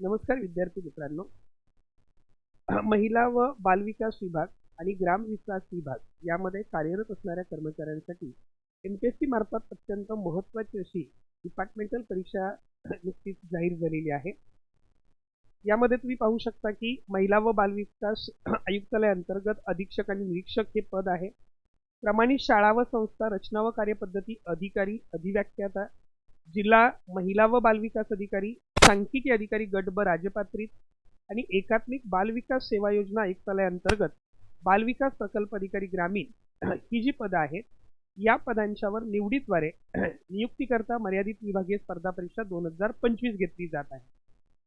नमस्कार विद्यार्थी मित्रांनो. महिला व बालविकास विभाग आणि ग्राम विकास विभाग यामध्ये कार्यरत असणाऱ्या कर्मचाऱ्यांसाठी एम पी एस सी मार्फत अत्यंत महत्त्वाची अशी डिपार्टमेंटल परीक्षा नुकतीच जाहीर झालेली आहे. यामध्ये तुम्ही पाहू शकता की महिला व बालविकास आयुक्तालयाअंतर्गत अधीक्षक आणि निरीक्षक हे पद आहे. प्रमाणित शाळा व संस्था रचना व कार्यपद्धती अधिकारी अधिव्याख्याता जिल्हा महिला व बालविकास अधिकारी सांख्यिकी अधिकारी गट ब राजपात्रित आणि एकात्मिक बालविकास सेवा योजना आयुक्तालयाअंतर्गत बालविकास प्रकल्प अधिकारी ग्रामीण ही जी पदं आहेत या पदांच्यावर निवडीद्वारे नियुक्तीकरता मर्यादित विभागीय स्पर्धा परीक्षा दोन हजार पंचवीस घेतली जात आहे.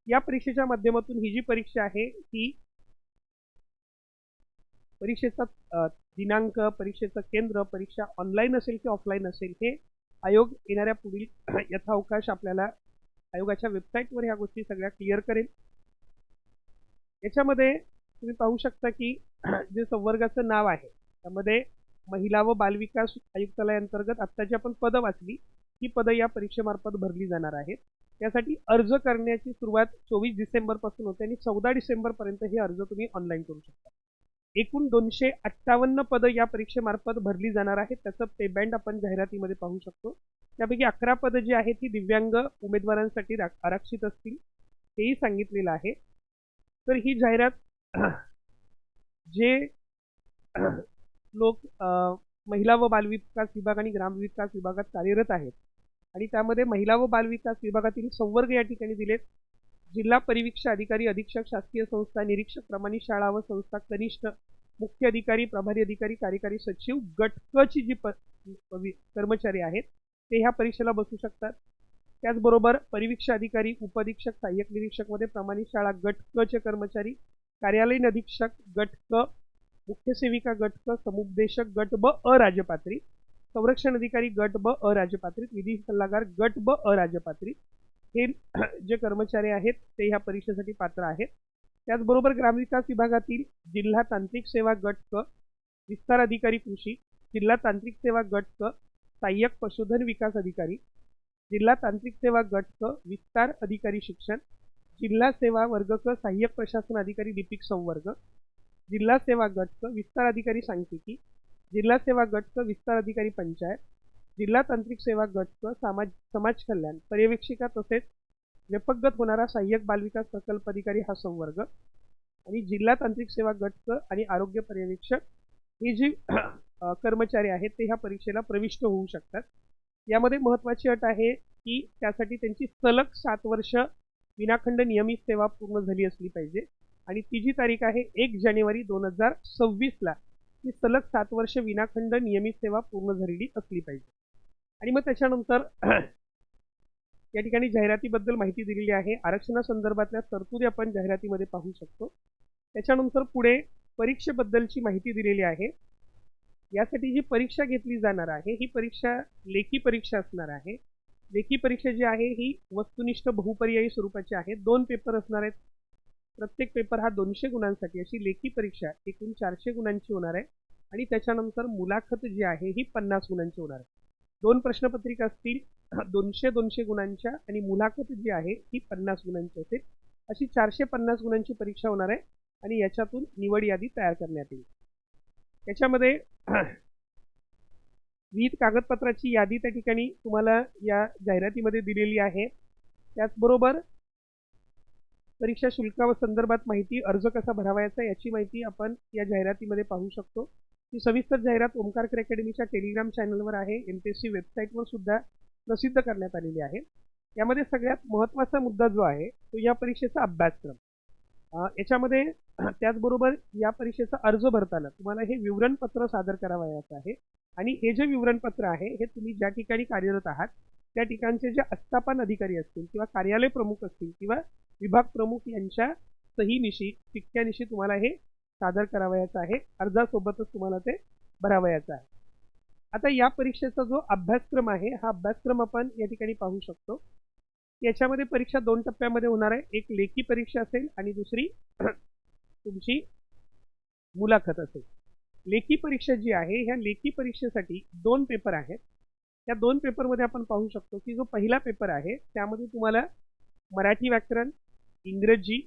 या परीक्षेच्या माध्यमातून ही जी परीक्षा आहे ती परीक्षेचा दिनांक परीक्षेचं केंद्र परीक्षा ऑनलाईन असेल की ऑफलाईन असेल हे आयोग येणाऱ्या पुढील यथावकाश आपल्याला आयोगाच्या वेबसाईटवर ह्या गोष्टी सगळ्या क्लिअर करेल याच्यामध्ये तुम्ही पाहू शकता की जे संवर्गाचं नाव आहे त्यामध्ये महिला व बालविकास आयुक्तालय अंतर्गत आत्ताची आपण पदं वाचली ही पदं या परीक्षेमार्फत भरली जाणार आहेत. त्यासाठी अर्ज करण्याची सुरुवात चोवीस डिसेंबरपासून होते आणि चौदा डिसेंबरपर्यंत हे अर्ज तुम्ही ऑनलाईन करू शकता. एकूण दोनशे अठ्ठावन्न पदं या परीक्षेमार्फत भरली जाणार आहेत. त्याचं पेबँड आपण जाहिरातीमध्ये पाहू शकतो. त्यापैकी अकरा पदं जी आहेत ती दिव्यांग उमेदवारांसाठी रा- आरक्षित असतील हेही सांगितलेलं आहे. तर ही जाहिरात जे लोक महिला व बालविकास विभाग आणि ग्रामविकास विभागात कार्यरत आहेत. आणि त्यामध्ये महिला व बालविकास विभागातील संवर्ग या ठिकाणी दिलेत. जिल्हा परिवीक्षा अधिकारी अधीक्षक शासकीय संस्था निरीक्षक प्रमाणित शाळा व संस्था कनिष्ठ मुख्य अधिकारी प्रभारी अधिकारी कार्यकारी सचिव गट ची जी प कर्मचारी आहेत ते ह्या परीक्षेला बसू शकतात. त्याचबरोबर परिवीक्षा अधिकारी उपअधीक्षक सहाय्यक निरीक्षकमध्ये प्रमाणित शाळा गट चे कर्मचारी कार्यालयीन अधीक्षक गट क मुख्य सेविका गट क समुपदेशक गट ब अराजपात्री संरक्षण अधिकारी गट ब अराजपात्रीत विधी सल्लागार गट ब अराजपात्रीत हे जे कर्मचारी आहेत ते ह्या परीक्षेसाठी पात्र आहेत. त्याचबरोबर ग्रामविकास विभागातील जिल्हा तांत्रिक सेवा गट क विस्तार अधिकारी कृषी जिल्हा तांत्रिक सेवा गट क सहाय्यक पशुधन विकास अधिकारी जिल्हा तांत्रिक सेवा गट क विस्तार अधिकारी शिक्षण जिल्हा सेवा वर्ग क सहाय्यक प्रशासन अधिकारी लिपिक संवर्ग जिल्हा सेवा गट क विस्तार अधिकारी सांख्यिकी जिल्हा सेवा गट क विस्तार अधिकारी पंचायत जिल्हा तांत्रिक सेवा गट व समाज समाज कल्याण पर्यवेक्षिका तसेच व्यपगत होणारा सहाय्यक बालविकास प्रकल्प अधिकारी हा संवर्ग. आणि जिल्हा तांत्रिक सेवा गट आणि आरोग्य पर्यवेक्षक हे जे कर्मचारी आहेत ते ह्या परीक्षेला प्रविष्ट होऊ शकतात. यामध्ये महत्त्वाची अट आहे की त्यासाठी त्यांची सलग सात वर्ष विनाखंड नियमित सेवा पूर्ण झाली असली पाहिजे. आणि ती जी तारीख आहे एक जानेवारी दोन हजार सव्वीसला ती सलग सात वर्ष विनाखंड नियमित सेवा पूर्ण झालेली असली पाहिजे. आणि मग त्याच्यानंतर या ठिकाणी जाहिरातीबद्दल माहिती दिलेली आहे. आरक्षणासंदर्भातल्या तरतुदी आपण जाहिरातीमध्ये पाहू शकतो. त्याच्यानंतर पुढे परीक्षेबद्दलची माहिती दिलेली आहे. यासाठी जी परीक्षा घेतली जाणार आहे ही परीक्षा लेखी परीक्षा असणार आहे. लेखी परीक्षा जी आहे ही वस्तुनिष्ठ बहुपर्यायी स्वरूपाची आहे. दोन पेपर असणार आहेत. प्रत्येक पेपर हा दोनशे गुणांसाठी अशी लेखी परीक्षा एकूण चारशे गुणांची होणार आहे. आणि त्याच्यानंतर मुलाखत जी आहे ही पन्नास गुणांची होणार आहे. दोन प्रश्नपत्रिका असतील दोनशे दोनशे गुणांच्या आणि मुलाखत जी आहे ती पन्नास गुणांची असेल. अशी चारशे पन्नास गुणांची परीक्षा होणार आहे आणि याच्यातून निवड यादी तयार करण्यात येईल. याच्यामध्ये विविध कागदपत्राची यादी त्या ठिकाणी तुम्हाला या जाहिरातीमध्ये दिलेली आहे. त्याचबरोबर परीक्षा शुल्का संदर्भात माहिती अर्ज कसा भरावायचा याची माहिती आपण या जाहिरातीमध्ये पाहू शकतो. ही सविस्तर जाहिरात ओमकारकर अकॅडमीच्या टेलिग्राम चॅनलवर आहे. एम पी एस सी वेबसाईटवर सुद्धा प्रसिद्ध करण्यात आलेली आहे. यामध्ये सगळ्यात महत्त्वाचा मुद्दा जो आहे तो या परीक्षेचा अभ्यासक्रम. याच्यामध्ये त्याचबरोबर या परीक्षेचा अर्ज भरताना तुम्हाला हे विवरणपत्र सादर करावयाचं आहे. आणि हे जे विवरणपत्र आहे हे तुम्ही ज्या ठिकाणी कार्यरत आहात त्या ठिकाणचे जे आस्थापन अधिकारी असतील किंवा कार्यालय प्रमुख असतील किंवा विभाग प्रमुख यांच्या सहीनिशी शिक्क्यानिशी तुम्हाला हे सादर करावयाचं आहे. अर्जासोबतच तुम्हाला ते भरावयाचं आहे. आता या परीक्षेचा जो अभ्यासक्रम आहे हा अभ्यासक्रम आपण या ठिकाणी पाहू शकतो. याच्यामध्ये परीक्षा दोन टप्प्यामध्ये होणार आहे. एक लेखी परीक्षा असेल आणि दुसरी तुमची मुलाखत असेल. लेखी परीक्षा जी आहे ह्या लेखी परीक्षेसाठी दोन पेपर आहेत. त्या दोन पेपरमध्ये आपण पाहू शकतो की जो पहिला पेपर आहे त्यामध्ये तुम्हाला मराठी व्याकरण इंग्रजी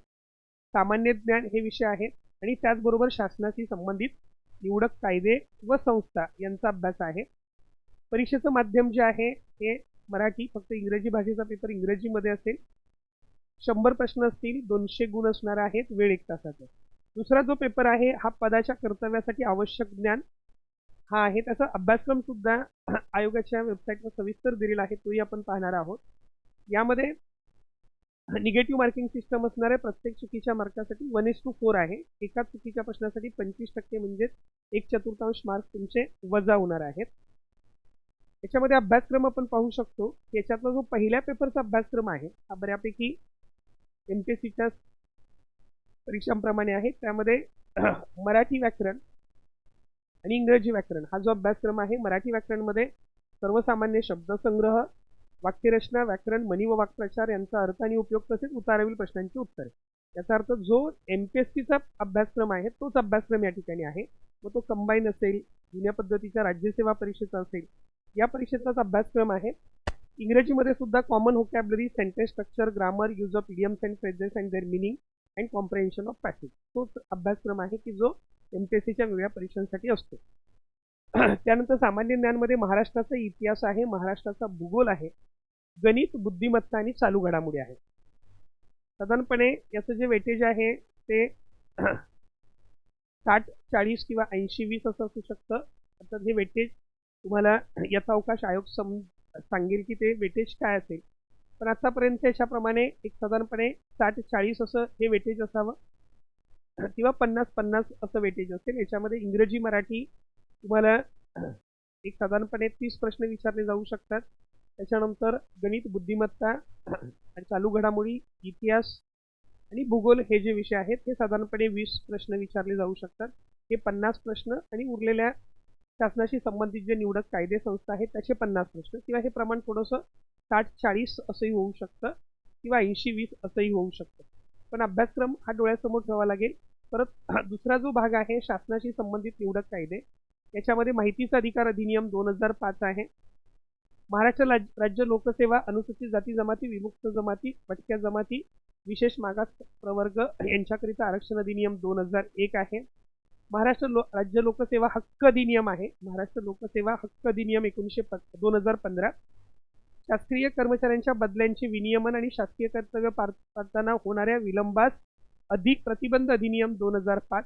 सामान्य ज्ञान हे विषय आहेत. आणि त्याचबरोबर शासनाशी संबंधित निवडक कायदे व संस्था यांचा अभ्यास आहे. परीक्षेचं माध्यम जे आहे हे मराठी फक्त इंग्रजी भाषेचा पेपर इंग्रजीमध्ये असेल. शंभर प्रश्न असतील दोनशे गुण असणार आहेत वेळ एक तासाचा. दुसरा जो पेपर आहे हा पदाच्या कर्तव्यासाठी आवश्यक ज्ञान हा आहे. त्याचा अभ्यासक्रम सुद्धा आयोगाच्या वेबसाईटवर सविस्तर दिलेला आहे तोही आपण पाहणार आहोत. यामध्ये निगेटिव्ह मार्किंग सिस्टम असणार आहे प्रत्येक चुकीच्या मार्कासाठी वन एस टू फोर आहे. एका चुकीच्या प्रश्नासाठी पंचवीस टक्के म्हणजेच एक चतुर्थांश मार्क तुमचे वजा होणार आहेत. याच्यामध्ये अभ्यासक्रम आपण पाहू शकतो की याच्यातला जो पहिल्या पेपरचा अभ्यासक्रम आहे हा बऱ्यापैकी एम पी एस सीच्या परीक्षांप्रमाणे आहे. त्यामध्ये मराठी व्याकरण आणि इंग्रजी व्याकरण हा जो अभ्यासक्रम आहे मराठी व्याकरणमध्ये सर्वसामान्य शब्दसंग्रह वाक्यरचना व्याकरण मनी व वाक्प्रचार यांचा अर्थ आणि उपयोग तसेच उतारावील प्रश्नांची उत्तरे. याचा अर्थ जो एम पी एस सीचा अभ्यासक्रम आहे तोच अभ्यासक्रम या ठिकाणी आहे. मग तो कंबाईन असेल जुन्या पद्धतीच्या राज्यसेवा परीक्षेचा असेल या परीक्षेचाच अभ्यासक्रम आहे. इंग्रजीमध्ये सुद्धा common vocabulary sentence structure grammar use of idioms and phrases and their meaning and comprehension of passage तोच अभ्यासक्रम आहे की जो एम पी एस सीच्या वेगळ्या परीक्षांसाठी असतो. त्यानंतर सामान्य ज्ञानमध्ये महाराष्ट्राचा इतिहास आहे महाराष्ट्राचा भूगोल आहे. गणित बुद्धिमत्ता आणि चालू घडामोडी आहे साधारणपणे याचं जे वेटेज आहे ते साठ चाळीस किंवा ऐंशी वीस असं असू शकतं. आता हे वेटेज तुम्हाला याचा अवकाश आयोग सम सांगेल की ते वेटेज काय असेल. पण आतापर्यंत याच्याप्रमाणे एक साधारणपणे साठ चाळीस असं हे वेटेज असावं. किंवा पन्नास पन्नास असं वेटेज असेल. याच्यामध्ये इंग्रजी मराठी तुम्हाला एक साधारणपणे तीस प्रश्न विचारले जाऊ शकतात. त्याच्यानंतर गणित बुद्धिमत्ता आणि चालू घडामोडी इतिहास आणि भूगोल हे जे विषय आहेत हे साधारणपणे वीस प्रश्न विचारले जाऊ शकतात. हे पन्नास प्रश्न आणि उरलेल्या शासनाशी संबंधित जे निवडक कायदे संस्था आहेत त्याचे पन्नास प्रश्न. किंवा हे प्रमाण थोडंसं साठ चाळीस असंही होऊ शकतं किंवा ऐंशी वीस असंही होऊ शकतं. पण अभ्यासक्रम हा डोळ्यासमोर ठेवावा लागेल. परत दुसरा जो भाग आहे शासनाशी संबंधित निवडक कायदे याच्यामध्ये माहितीचा अधिकार अधिनियम दोन हजार पाच आहे. महाराष्ट्र राज्य लोकसेवा अनुसूचित जाती जमाती विमुक्त जमाती भटक्या जमाती विशेष मागास प्रवर्ग यांच्याकरिता आरक्षण अधिनियम दोन हजार एक आहे. महाराष्ट्र लो राज्य लोकसेवा हक्क अधिनियम आहे. महाराष्ट्र लोकसेवा हक्क अधिनियम एकोणीसशे प दोन हजार पंधरा. शासकीय कर्मचाऱ्यांच्या बदल्यांचे विनियमन आणि शासकीय कर्तव्य पार पारताना होणाऱ्या विलंबास अधिक प्रतिबंध अधिनियम दोन हजार पाच.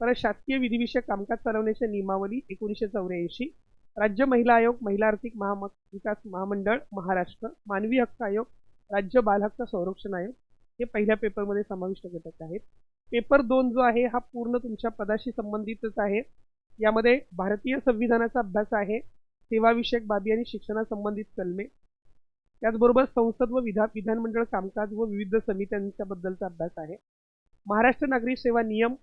परत शासकीय विधिविषयक कामकाज चालवण्याच्या नियमावली एकोणीसशे चौऱ्याऐंशी. राज्य महिला आयोग महिला आर्थिक महाम विकास महामंडळ महाराष्ट्र मानवी हक्क आयोग राज्य बालहक्क संरक्षण आयोग हे पहिल्या पेपरमध्ये समाविष्ट घटक आहेत. पेपर दोन जो आहे हा पूर्ण तुमच्या पदाशी संबंधितच आहे. यामध्ये भारतीय संविधानाचा अभ्यास आहे सेवाविषयक बाबी आणि शिक्षणासंबंधित कलमे. त्याचबरोबर संसद व विधा विधानमंडळ कामकाज व विविध समित्यांच्या बद्दलचा अभ्यास आहे. महाराष्ट्र नागरी सेवा नियम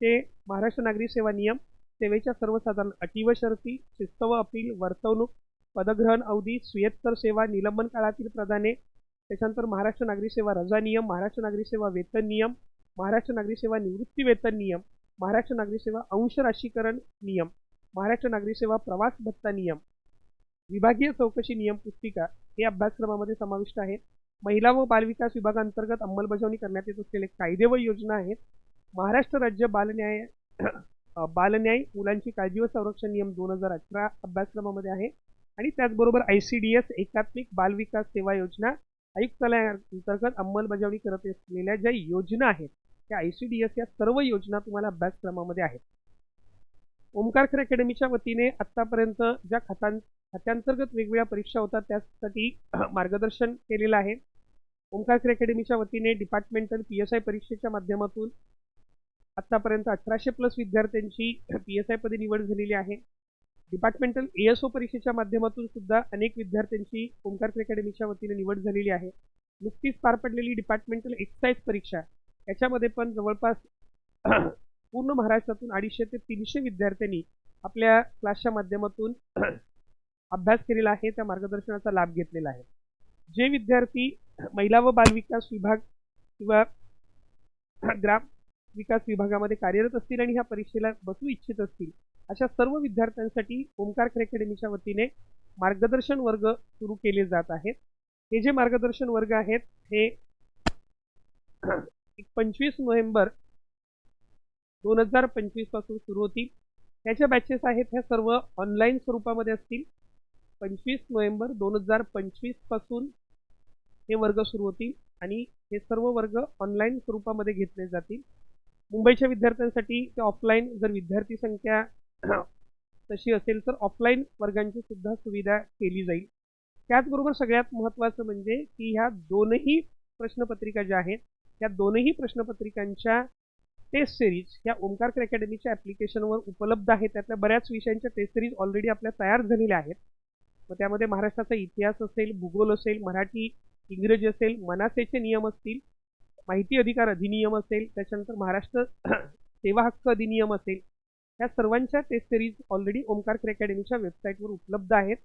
ते महाराष्ट्र नागरी सेवा नियम सेवेच्या सर्वसाधारण अटी व शर्ती शिस्त व अपील वर्तवणूक पदग्रहण अवधी सुयत्तर सेवा निलंबन काळातील प्रदाने त्याच्यानंतर महाराष्ट्र नागरी सेवा रजा नियम महाराष्ट्र नागरी सेवा वेतन नियम महाराष्ट्र नागरी सेवा निवृत्ती वेतन नियम महाराष्ट्र नागरी सेवा अंश राशीकरण नियम महाराष्ट्र नागरी सेवा प्रवास भत्ता नियम. विभागीय चौकशी नियम पुस्तिका हे अभ्यासक्रमामध्ये समाविष्ट आहेत. महिला व बालविकास विभागांतर्गत अंमलबजावणी करण्यात येत असलेले कायदे व योजना आहेत. महाराष्ट्र राज्य बालन्याय बालन्याय मुलांची काळजी व संरक्षण नियम दोन हजार अठरा अभ्यासक्रमामध्ये आहे. आणि त्याचबरोबर आय सी डी एस एकात्मिक बालविकास सेवा योजना आयुक्तालयाअंतर्गत अंमलबजावणी करत असलेल्या ज्या योजना आहेत त्या आय सी डी एस या सर्व योजना तुम्हाला अभ्यासक्रमामध्ये आहेत. ओमकार खरे अकॅडमीच्या वतीने आत्तापर्यंत ज्या खातां खात्यांतर्गत वेगवेगळ्या परीक्षा होतात त्यासाठी मार्गदर्शन केलेलं आहे. ओमकार खरे अकॅडमीच्या वतीने डिपार्टमेंटल पी एस आय परीक्षेच्या माध्यमातून आत्तापर्यंत अठराशे प्लस विद्यार्थ्यांची पी एस आय पदी निवड झालेली आहे. डिपार्टमेंटल ए एस ओ परीक्षेच्या माध्यमातून सुद्धा अनेक विद्यार्थ्यांची ओंकार अकॅडमीच्या वतीने निवड झालेली आहे. नुकतीच पार पडलेली डिपार्टमेंटल एक्साईज परीक्षा याच्यामध्ये पण जवळपास पूर्ण महाराष्ट्रातून अडीचशे ते तीनशे विद्यार्थ्यांनी आपल्या क्लासच्या माध्यमातून अभ्यास केलेला आहे. त्या मार्गदर्शनाचा लाभ घेतलेला आहे. जे विद्यार्थी महिला व बालविकास विभाग किंवा ग्राम विकास विभागामध्ये कार्यरत असतील आणि ह्या परीक्षेला बसू इच्छित असतील अशा सर्व विद्यार्थ्यांसाठी ओंकार अकॅडमीच्या वतीने मार्गदर्शन वर्ग सुरू केले जात आहेत. हे जे मार्गदर्शन वर्ग आहेत हे एक पंचवीस नोव्हेंबर दोन हजार पंचवीसपासून सुरू होतील. ह्या ज्या बॅचेस आहेत ह्या सर्व ऑनलाईन स्वरूपामध्ये असतील. पंचवीस नोव्हेंबर दोन हजार पंचवीसपासून हे वर्ग सुरू होतील आणि हे सर्व वर्ग ऑनलाईन स्वरूपामध्ये घेतले जातील. मुंबईच्या विद्यार्थ्यांसाठी ते ऑफलाईन जर विद्यार्थी संख्या तशी असेल तर ऑफलाईन वर्गांची सुद्धा सुविधा केली जाईल. त्याचबरोबर सगळ्यात महत्त्वाचं म्हणजे की ह्या दोनही प्रश्नपत्रिका ज्या आहेत या दोनही प्रश्नपत्रिकांच्या टेस्ट सिरीज ह्या ओंकारकर अकॅडमीच्या ॲप्लिकेशनवर उपलब्ध आहेत. त्यातल्या बऱ्याच विषयांच्या टेस्ट सिरीज ऑलरेडी आपल्या तयार झालेल्या आहेत. मग त्यामध्ये महाराष्ट्राचा इतिहास असेल भूगोल असेल मराठी इंग्रजी असेल मनासेचे नियम असतील माहिती अधिकार अधिनियम असेल त्याच्यानंतर महाराष्ट्र सेवा हक्क अधिनियम असेल या सर्वांच्या टेस्ट सिरीज ऑलरेडी ओमकार अकॅडमीच्या वेबसाईटवर उपलब्ध आहेत.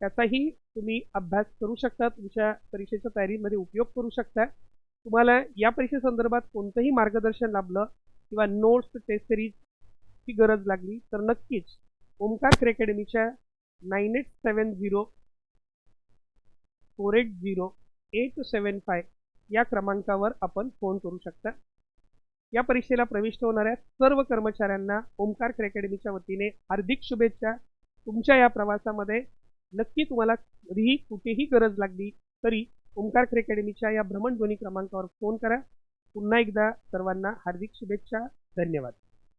त्याचाही तुम्ही अभ्यास करू शकता तुमच्या परीक्षेच्या तयारीमध्ये उपयोग करू शकता. तुम्हाला या परीक्षेसंदर्भात कोणतंही मार्गदर्शन लाभलं किंवा नोट्स टेस्ट सिरीजची गरज लागली तर नक्कीच Omkar अकॅडमीच्या nine eight seven zero four eight zero eight seven five या क्रमांकावर आपण फोन करू शकता. या परीक्षेला प्रविष्ट होणाऱ्या सर्व कर्मचाऱ्यांना ओमकार अकॅडमीच्या वतीने हार्दिक शुभेच्छा. तुमच्या या प्रवासामध्ये नक्की तुम्हाला कधीही कुठेही गरज लागली तरी ओमकार अकॅडमीच्या या भ्रमणध्वनी क्रमांकावर फोन करा. पुन्हा एकदा सर्वांना हार्दिक शुभेच्छा. धन्यवाद.